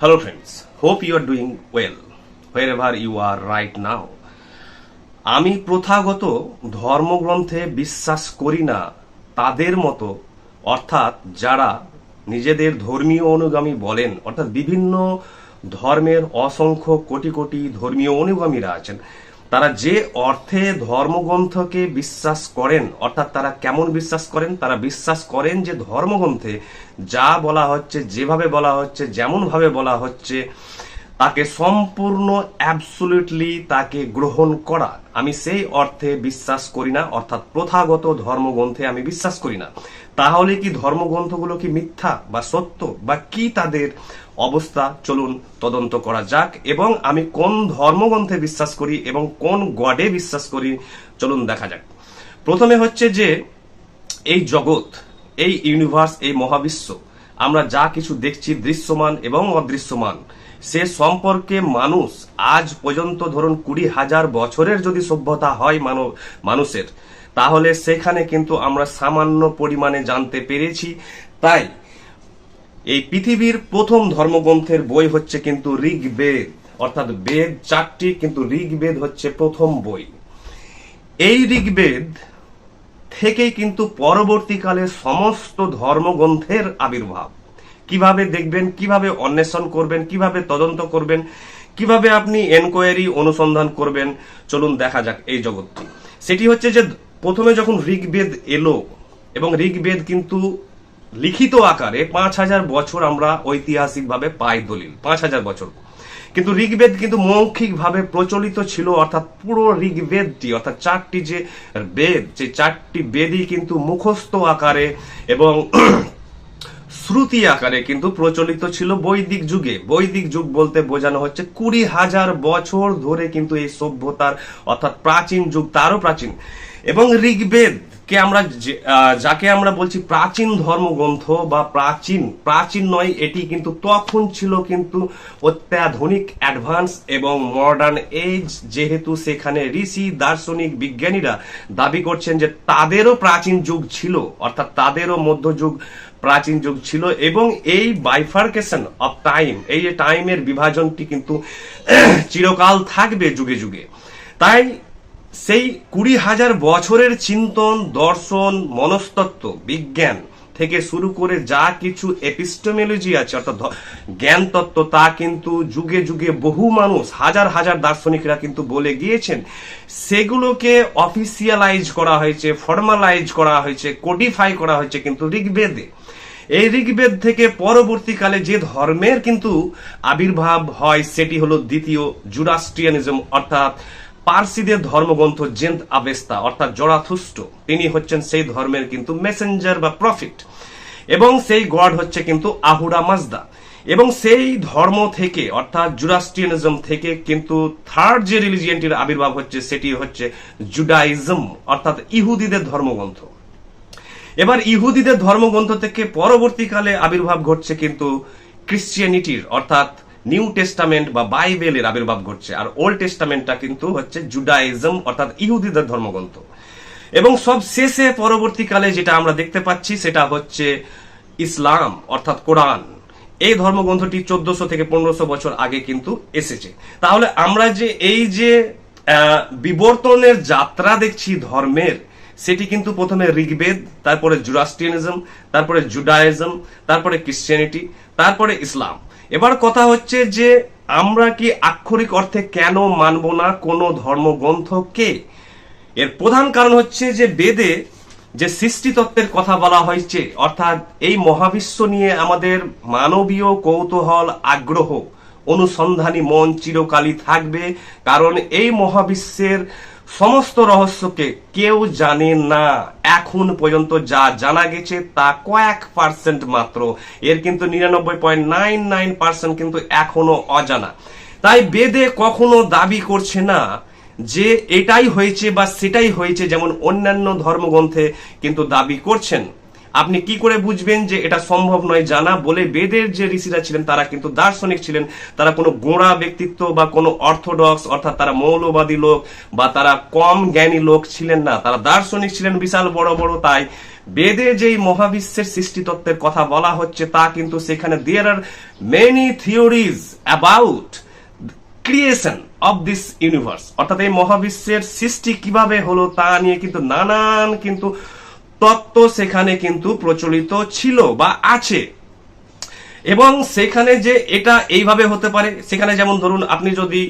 Hello, friends. Hope you are doing well wherever you are right now. আমি প্রথাগত ধর্মগ্রন্থে বিশ্বাস করি না তাদের মতো অর্থাৎ যারা নিজেদের ধর্মীয় অনুগামী বলেন অর্থাৎ বিভিন্ন ধর্মের অসংখ্য কোটি কোটি ধর্মীয় অনুগামীরা আছেন তারা যে অর্থে ধর্মগ্রন্থকে বিশ্বাস করেন, অর্থাৎ তারা কেমন বিশ্বাস করেন? তারা বিশ্বাস করেন যে ধর্মগ্রন্থে যা বলা হচ্ছে, যেভাবে বলা হচ্ছে, যেমনভাবে বলা হচ্ছে তাকে সম্পূর্ণ অ্যাবসুলিটলি তাকে গ্রহণ করা। আমি সেই অর্থে বিশ্বাস করি না, অর্থাৎ প্রথাগত ধর্মগ্রন্থে আমি বিশ্বাস করি না। তাহলে কি ধর্মগ্রন্থগুলো কি মিথ্যা বা সত্য? বা কি তাদের অবস্থা? চলুন তদন্ত করা যাক, এবং আমি কোন ধর্মগ্রন্থে বিশ্বাস করি এবং কোন গডে বিশ্বাস করি, চলুন দেখা যাক। প্রথমে হচ্ছে যে, এই জগৎ, এই ইউনিভার্স এই মহাবিশ্ব, আমরা যা কিছু দেখছি দৃশ্যমান এবং অদৃশ্যমান। সে সম্পর্কে মানুষ আজ পর্যন্ত ধরুন কুড়ি হাজার বছরের যদি সভ্যতা হয় মানব মানুষের, তাহলে সেখানে কিন্তু আমরা সামান্য পরিমাণে জানতে পেরেছি। তাই এই পৃথিবীর প্রথম ধর্মগ্রন্থের বই হচ্ছে কিন্তু ঋগ্বেদ, অর্থাৎ বেদ চারটি কিন্তু ঋগ্বেদ হচ্ছে প্রথম বই। এই ঋগ্বেদ থেকেই কিন্তু পরবর্তীকালে সমস্ত ধর্মগ্রন্থের আবির্ভাব। কীভাবে দেখবেন, কীভাবে অন্বেষণ করবেন, কীভাবে তদন্ত করবেন, কীভাবে আপনি এনকোয়ারি অনুসন্ধান করবেন, চলুন দেখা যাক এই জগৎটি। সেটি হচ্ছে যে প্রথমে যখন ঋগ্বেদ এলো, এবং ঋগ্বেদ কিন্তু লিখিত আকারে পাঁচ হাজার বছর আমরা ঐতিহাসিকভাবে পাই দলিল, পাঁচ হাজার বছর। কিন্তু ঋগ্বেদ কিন্তু মৌখিকভাবে প্রচলিত ছিল, অর্থাৎ পুরো ঋগ্বেদটি, অর্থাৎ চারটি যে বেদ যে চারটি বেদই কিন্তু মুখস্থ আকারে এবং শ্রুতি আকারে কিন্তু প্রচলিত ছিল বৈদিক যুগে। বৈদিক যুগ বলতে বোঝানো হচ্ছে কুড়ি হাজার বছর ধরে কিন্তু এই সভ্যতার, অর্থাৎ প্রাচীন যুগ তারও প্রাচীন। এবং ঋগ্বেদ কে আমরা যাকে আমরা বলছি প্রাচীন ধর্মগ্রন্থ বা প্রাচীন প্রাচীন নয়, এটি কিন্তু তখন ছিল কিন্তু অত্যাধুনিক, অ্যাডভান্স এবং মডার্ন এজ। যেহেতু সেখানে ঋষি, দার্শনিক বিজ্ঞানীরা দাবি করছেন যে তাদেরও প্রাচীন যুগ ছিল, অর্থাৎ তাদেরও মধ্যযুগ প্রাচীন যুগ ছিল এবং এই বাইফার্কেশন অফ টাইম এই যে টাইমের বিভাজনটি কিন্তু চিরকাল থাকবে যুগে যুগে। তাই সেই কুড়ি হাজার বছরের চিন্তন, দর্শন, মনস্তত্ত্ব, বিজ্ঞান থেকে শুরু করে যা কিছু এপিস্টোমোলজি আছে, অর্থাৎ জ্ঞান তত্ত্ব তা কিন্তু যুগে যুগে বহু মানুষ, হাজার হাজার দার্শনিকরা কিন্তু বলে গিয়েছেন, সেগুলোকে অফিসিয়ালাইজ করা হয়েছে ফর্মালাইজ করা হয়েছে কোডিফাই করা হয়েছে কিন্তু ঋগ্বেদে। এই ঋগ্বেদ থেকে পরবর্তীকালে যে ধর্মের কিন্তু আবির্ভাব হয়, সেটি হলো দ্বিতীয় জুরাস্ট্রিয়ানিজম অর্থাৎ পার্সিদের ধর্মগ্রন্থ জেন্ট আবেস্তা, অর্থাৎ জরাথুষ্ট। তিনি হচ্ছেন সেই ধর্মের কিন্তু মেসেঞ্জার বা প্রফিট এবং সেই গড হচ্ছে কিন্তু আহুরা মাজদা। এবং সেই ধর্ম থেকে, অর্থাৎ জুরাস্ট্রিয়ানিজম থেকে কিন্তু থার্ড যে রিলিজিয়নটির আবির্ভাব হচ্ছে, সেটি হচ্ছে জুডাইজম, অর্থাৎ ইহুদিদের ধর্মগ্রন্থ। এবার ইহুদিদের ধর্মগ্রন্থ থেকে পরবর্তীকালে আবির্ভাব ঘটছে কিন্তু ক্রিশ্চিয়ানিটির অর্থাৎ নিউ টেস্টামেন্ট বা বাইবেলের আবির্ভাব ঘটছে। আর ওল্ড টেস্টামেন্টটা কিন্তু হচ্ছে জুডাইজম অর্থাৎ ইহুদিদের ধর্মগ্রন্থ। এবং সব শেষে পরবর্তীকালে যেটা আমরা দেখতে পাচ্ছি, সেটা হচ্ছে ইসলাম, অর্থাৎ কোরআন। এই ধর্মগ্রন্থটি চোদ্দশো থেকে পনেরোশো বছর আগে কিন্তু এসেছে। তাহলে আমরা যে এই যে বিবর্তনের যাত্রা দেখছি ধর্মের সেটি কিন্তু প্রথমে ঋগ্বেদ, তারপরে জুরাস্টিয়ানিজম তারপরে জুডাইজম তারপরে ক্রিশ্চিয়ানিটি, তারপরে ইসলাম। এবার কথা হচ্ছে যে আমরা কি আক্ষরিক অর্থে কেন মানব না কোনো ধর্মগ্রন্থকে এর প্রধান কারণ হচ্ছে যে বেদে যে সৃষ্টি তত্ত্বের কথা বলা হয়েছে, অর্থাৎ এই মহাবিশ্ব নিয়ে আমাদের মানবীয় কৌতূহল, আগ্রহ, অনুসন্ধানী মন চিরকালই থাকবে, কারণ এই মহাবিশ্বের সমস্ত রহস্যকে কেউ জানে না। এখন পর্যন্ত যা জানা গেছে তা কয়েক পার্সেন্ট মাত্র। এর কিন্তু নিরানব্বই পয়েন্ট নাইন নাইন পার্সেন্ট কিন্তু এখনও অজানা। তাই বেদে কখনো দাবি করছে না যে এটাই হয়েছে বা সেটাই হয়েছে যেমন অন্যান্য ধর্মগ্রন্থে কিন্তু দাবি করছেন। আপনি কি করে বুঝবেন যে এটা সম্ভব নয় জানা? বলে বেদের যে ঋষিরা ছিলেন, তারা কিন্তু দার্শনিক ছিলেন। তারা কোনো গোড়া ব্যক্তিত্ব বা কোনো অর্থোডক্স, অর্থাৎ তারা মৌলবাদী লোক বা তারা কম জ্ঞানী লোক ছিলেন না। তারা দার্শনিক ছিলেন, বিশাল বড় বড়। তাই বেদে যেই মহাবিশ্বের সৃষ্টিতত্ত্বের কথা বলা হচ্ছে, তা কিন্তু সেখানে there are many theories about creation of this universe অর্থাৎ এই মহাবিশ্বের সৃষ্টি কীভাবে হলো, তা নিয়ে কিন্তু নানান কিন্তু তত্ত্ব সেখানে কিন্তু প্রচলিত ছিল বা আছে। এবং সেখানে যে এটা এইভাবে হতে পারে, সেখানে যেমন ধরুন আপনি যদি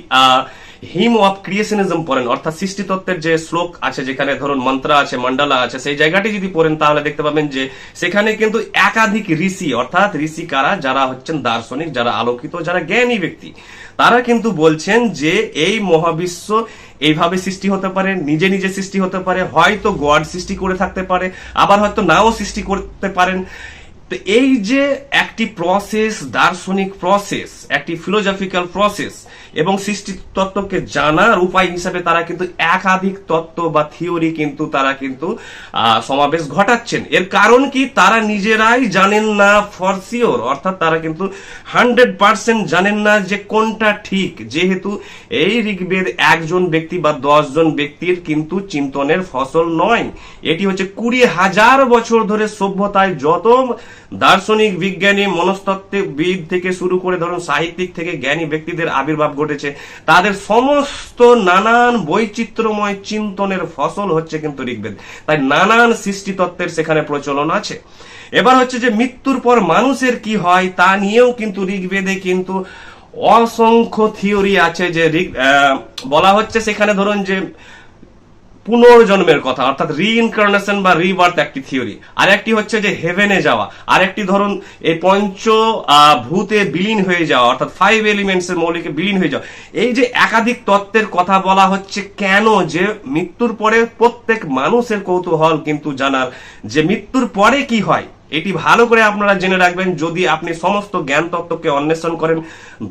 হিম অফ ক্রিয়েশনিজম পড়েন, অর্থাৎ সৃষ্টিতত্ত্বের যে শ্লোক আছে, যেখানে ধরুন মন্ত্র আছে মন্ডলা আছে, সেই জায়গাটি যদি পড়েন, তাহলে দেখতে পাবেন যে সেখানে কিন্তু একাধিক ঋষি, অর্থাৎ ঋষি কারা, যারা হচ্ছেন দার্শনিক, যারা আলোকিত, যারা জ্ঞানী ব্যক্তি। তারা কিন্তু বলছেন যে এই মহাবিশ্ব এইভাবে সৃষ্টি হতে পারে, নিজে নিজে সৃষ্টি হতে পারে, হয়তো গড সৃষ্টি করে থাকতে পারে, আবার হয়তো নাও সৃষ্টি করতে পারেন। তো এই যে একটি প্রসেস দার্শনিক প্রসেস একটি ফিলোজফিক্যাল প্রসেস এবং সৃষ্টি তত্ত্বকে জানার উপায় হিসাবে তারা কিন্তু একাধিক তত্ত্ব বা থিওরি কিন্তু তারা কিন্তু সমাবেশ ঘটাচ্ছেন। এর কারণ কি? তারা নিজেরাই জানেন না ফর শিওর অর্থাৎ তারা কিন্তু হান্ড্রেড পার্সেন্ট জানেন না যে কোনটা ঠিক। যেহেতু এই ঋগ্বেদ একজন ব্যক্তি বা দশজন ব্যক্তির কিন্তু চিন্তনের ফসল নয়। এটি হচ্ছে কুড়ি হাজার বছর ধরে সভ্যতায় যত দার্শনিক বিজ্ঞানী, মনস্তত্ত্ববিদ থেকে শুরু করে ধরুন সাহিত্যিক থেকে জ্ঞানী ব্যক্তিদের আবির্ভাব ঘটেছে। তাদের সমস্ত নানান বৈচিত্র্যময় চিন্তনের ফসল হচ্ছে কিন্তু ঋগ্বেদ। তাই নানান সৃষ্টিতত্ত্বের সেখানে প্রচলন আছে। এবার হচ্ছে যে মৃত্যুর পর মানুষের কি হয় তা নিয়েও কিন্তু ঋগ্বেদে কিন্তু অসংখ্য থিওরি আছে যে বলা হচ্ছে সেখানে ধরুন যে পুনর্জন্মের কথা, অর্থাৎ রিইনকার্নেশন বা রিবার্থ একটি থিওরি আর একটি হচ্ছে যে হেভেনে যাওয়া। আর একটি ধরুন, এই পঞ্চ ভূতে বিলীন হয়ে যাওয়া, অর্থাৎ ফাইভ এলিমেন্টস এর মৌলিকে বিলীন হয়ে যাওয়া। এই যে একাধিক তত্ত্বের কথা বলা হচ্ছে কেন যে মৃত্যুর পরে প্রত্যেক মানুষের কৌতূহল কিন্তু জানার, যে মৃত্যুর পরে কি হয় এটি ভালো করে আপনারা জেনে রাখবেন, যদি আপনি সমস্ত জ্ঞান তত্ত্বকে অন্বেষণ করেন,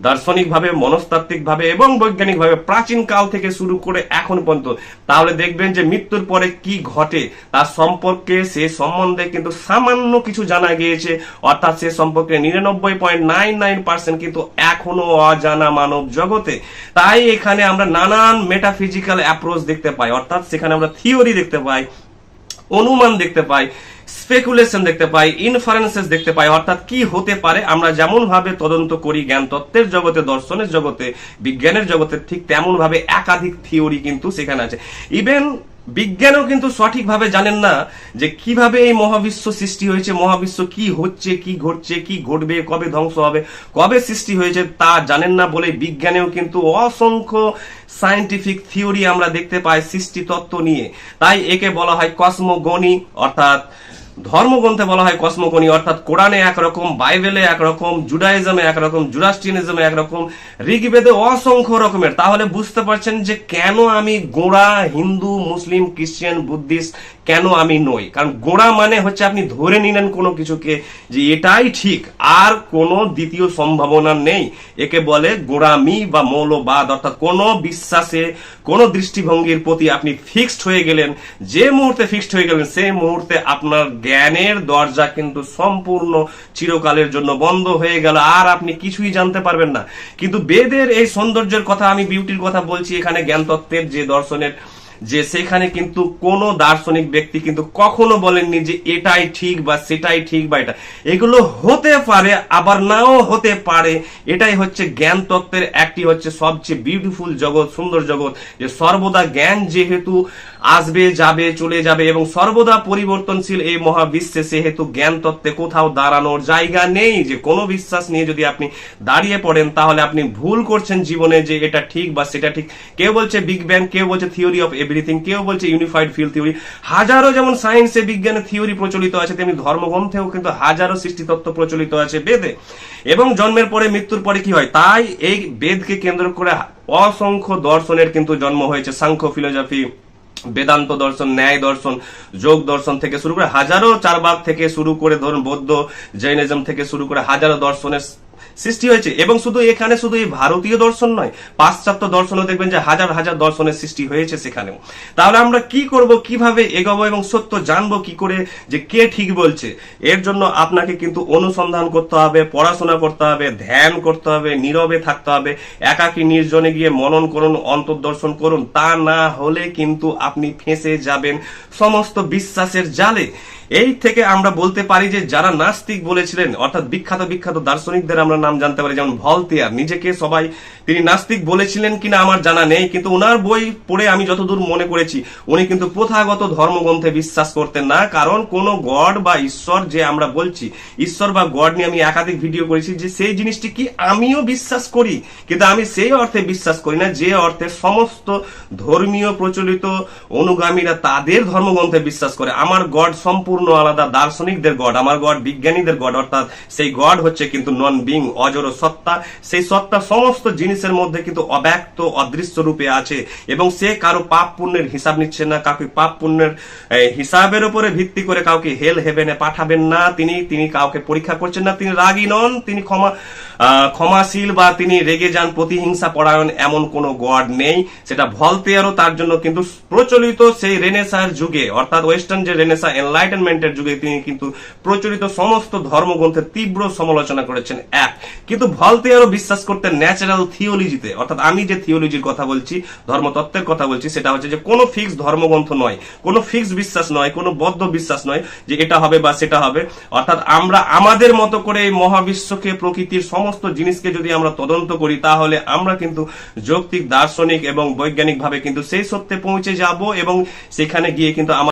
দার্শনিকভাবে, মনস্তাত্ত্বিকভাবে এবং বৈজ্ঞানিকভাবে প্রাচীন কাল থেকে শুরু করে এখন পর্যন্ত, তাহলে দেখবেন যে মৃত্যুর পরে কি ঘটে, তার সম্পর্কে, সে সম্বন্ধে কিন্তু সামান্য কিছু জানা গিয়েছে, অর্থাৎ সে সম্পর্কে নিরানব্বই পয়েন্ট নাইন নাইন পার্সেন্ট কিন্তু এখনও অজানা মানব জগতে। তাই এখানে আমরা নানান মেটাফিজিক্যাল অ্যাপ্রোচ দেখতে পাই, অর্থাৎ সেখানে আমরা থিওরি দেখতে পাই, অনুমান দেখতে পাই স্পেকুলেশন দেখতে পাই ইনফারেন্সেস দেখতে পাই, অর্থাৎ কি হতে পারে? আমরা যেমন ভাবে তদন্ত করি জ্ঞান তত্ত্বের জগতে, দর্শনের জগতে, বিজ্ঞানের জগতে, ঠিক তেমন ভাবে একাধিক থিওরি কিন্তু সেখানে আছে। ইভেন বিজ্ঞানও কিন্তু সঠিকভাবে জানেন না যে কীভাবে এই মহাবিশ্ব সৃষ্টি হয়েছে, মহাবিশ্ব কি হচ্ছে, কি ঘটছে, কি ঘটবে, কবে ধ্বংস হবে, কবে সৃষ্টি হয়েছে তা জানেন না বলে বিজ্ঞানেও কিন্তু অসংখ্য সায়েন্টিফিক থিওরি আমরা দেখতে পাই সৃষ্টি তত্ত্ব নিয়ে। তাই একে বলা হয় কসমোগনি অর্থাৎ ধর্মগ্রন্থে বলা হয় কসমোগনি অর্থাৎ কোরআনে একরকম, বাইবেলে একরকম, জুডাইজমে একরকম জুরাস্টিনিজমে একরকম, ঋগ্বেদে অসংখ্য রকমের। তাহলে বুঝতে পারছেন যে কেন আমি গোড়া হিন্দু, মুসলিম, খ্রিস্টান, বুদ্ধিস্ট কেন আমি নই? কারণ গোড়া মানে হচ্ছে আপনি ধরে নিলেন কোনো কিছুকে যে এটাই ঠিক, আর কোনো দ্বিতীয় সম্ভাবনা নেই। একে বলে গোড়ামি বা মৌলবাদ, অর্থাৎ কোনো বিশ্বাসে, কোনো দৃষ্টিভঙ্গির প্রতি আপনি ফিক্সড হয়ে গেলেন। যে মুহূর্তে ফিক্সড হয়ে গেলেন, সেই মুহূর্তে আপনার জ্ঞানের দরজা কিন্তু সম্পূর্ণ চিরকালের জন্য বন্ধ হয়ে গেল, আর আপনি কিছুই জানতে পারবেন না। কিন্তু বেদের এই সৌন্দর্যের কথা আমি বিউটির কথা বলছি, এখানে জ্ঞানতত্ত্বের যে দর্শনের যে সেখানে কিন্তু কোন দার্শনিক ব্যক্তি কিন্তু কখনো বলেননি যে এটাই ঠিক বা সেটাই ঠিক বা এটা। এগুলো হতে পারে, আবার নাও হতে পারে। এটাই হচ্ছে জ্ঞান তত্ত্বের একটি হচ্ছে সবচেয়ে বিউটিফুল জগৎ, সুন্দর জগৎ, যে সর্বদা জ্ঞান যেহেতু আসবে, যাবে, চলে যাবে এবং সর্বদা পরিবর্তনশীল এই মহাবিশ্বে সেহেতু জ্ঞান তত্ত্বে কোথাও দাঁড়ানোর জায়গা নেই। যে কোনো বিশ্বাস নিয়ে যদি আপনি দাঁড়িয়ে পড়েন, তাহলে আপনি ভুল করছেন জীবনে যে এটা ঠিক বা সেটা ঠিক। কেউ বলছে বিগ ব্যাং কেউ বলছে থিওরি অফ এভরিথিং কেউ বলছে ইউনিফাইড ফিল থিওরি হাজারো যেমন সায়েন্সে বিজ্ঞানে থিওরি প্রচলিত আছে, তেমনি ধর্মগ্রন্থেও কিন্তু হাজারো সৃষ্টিতত্ত্ব প্রচলিত আছে বেদে। এবং জন্মের পরে মৃত্যুর পরে কি হয়? তাই এই বেদকে কেন্দ্র করে অসংখ্য দর্শনের কিন্তু জন্ম হয়েছে। সাংখ্য ফিলোজফি বেদান্ত দর্শন, ন্যায় দর্শন, যোগ দর্শন থেকে শুরু করে হাজারো চারবাগ থেকে শুরু করে ধরুন বৌদ্ধ জৈনিজম থেকে শুরু করে হাজারো দর্শনের সৃষ্টি হয়েছে। এবং শুধু এখানে শুধু এই ভারতীয় দর্শন নয়, পাশ্চাত্য দর্শনও দেখবেন যে হাজার হাজার দর্শনের সৃষ্টি হয়েছে সেখানেও। তাহলে আমরা কি করব, কীভাবে এগোবো এবং সত্য জানব, কি করে, যে কে ঠিক বলছে, এর জন্য আপনাকে কিন্তু অনুসন্ধান করতে হবে, পড়াশোনা করতে হবে, ধ্যান করতে হবে, নীরবে থাকতে হবে, একাকী নির্জনে গিয়ে মনন করুন, অন্তর্দর্শন করুন। তা না হলে কিন্তু আপনি ফেঁসে যাবেন। সমস্ত বিশ্বাসের জালে এই থেকে আমরা বলতে পারি যে যারা নাস্তিক বলেছিলেন, অর্থাৎ বিখ্যাত বিখ্যাত দার্শনিকদের আমরা নাম জানতে পারি, যেমন ভলতেয়ার। নিজেকে সবাই তিনি নাস্তিক বলেছিলেন কিনা আমার জানা নেই, কিন্তু ওনার বই পড়ে আমি যতদূর মনে করেছি, উনি কিন্তু প্রথাগত ধর্মগ্রন্থে বিশ্বাস করতেন না, কারণ কোন গড বা ঈশ্বর যে আমরা বলছি, ঈশ্বর বা গড নিয়ে আমি একাধিক ভিডিও করেছি যে সেই জিনিসটি কি আমিও বিশ্বাস করি, কিন্তু আমি সেই অর্থে বিশ্বাস করি না, যে অর্থে সমস্ত ধর্মীয় প্রচলিত অনুগামীরা তাদের ধর্মগ্রন্থে বিশ্বাস করে। আমার গড সম্পূর্ণ আলাদা, দার্শনিকদের গড, আমার গড বিজ্ঞানীদের গড, অর্থাৎ সেই গড হচ্ছে কিন্তু নন বিং অজর সত্তা, সেই সত্তা সমস্ত জিনিসের মধ্যে কিন্তু অব্যক্ত, অদৃশ্য রূপে আছে এবং সে কারও পাপ পুণ্যের হিসাব নিচ্ছে না, কাউকে পাপ পুণ্যের হিসাবের উপরে ভিত্তি করে কাউকে হেল হেভেনে পাঠাবেন না, তিনি তিনি কাউকে পরীক্ষা করছেন না, তিনি রাগী নন, তিনি ক্ষমা ক্ষমাশীল বা তিনি রেগে যান, প্রতিহিংসা পরায়ণ এমন কোনো গড নেই, সেটা ভলতেয়ারও তার জন্য কিন্তু প্রচলিত সেই রেনেসার যুগে, অর্থাৎ ওয়েস্টার্ন যে রেনেসা এনলাইটেনমেন্টের যুগে তিনি কিন্তু প্রচলিত সমস্ত ধর্মগ্রন্থের তীব্র সমালোচনা করেছেন, এক। কিন্তু ভলতেয়ারও বিশ্বাস করতেন ন্যাচারাল থিওলজিতে অর্থাৎ আমি যে থিওলজির কথা বলছি, ধর্মতত্ত্বের কথা বলছি, সেটা হচ্ছে যে কোনো ফিক্স ধর্মগ্রন্থ নয়, কোনো ফিক্স বিশ্বাস নয়, কোনো বদ্ধ বিশ্বাস নয় যে এটা হবে বা সেটা হবে। অর্থাৎ আমরা আমাদের মতো করে এই মহাবিশ্বকে, প্রকৃতির সমস্ত জিনিসকে যদি আমরা তদন্ত করি, তাহলে আমরা কিন্তু যৌক্তিক, দার্শনিক এবং বৈজ্ঞানিক ভাবে কিন্তু সেই সত্যে পৌঁছে যাব এবং সেখানে গিয়ে কিন্তু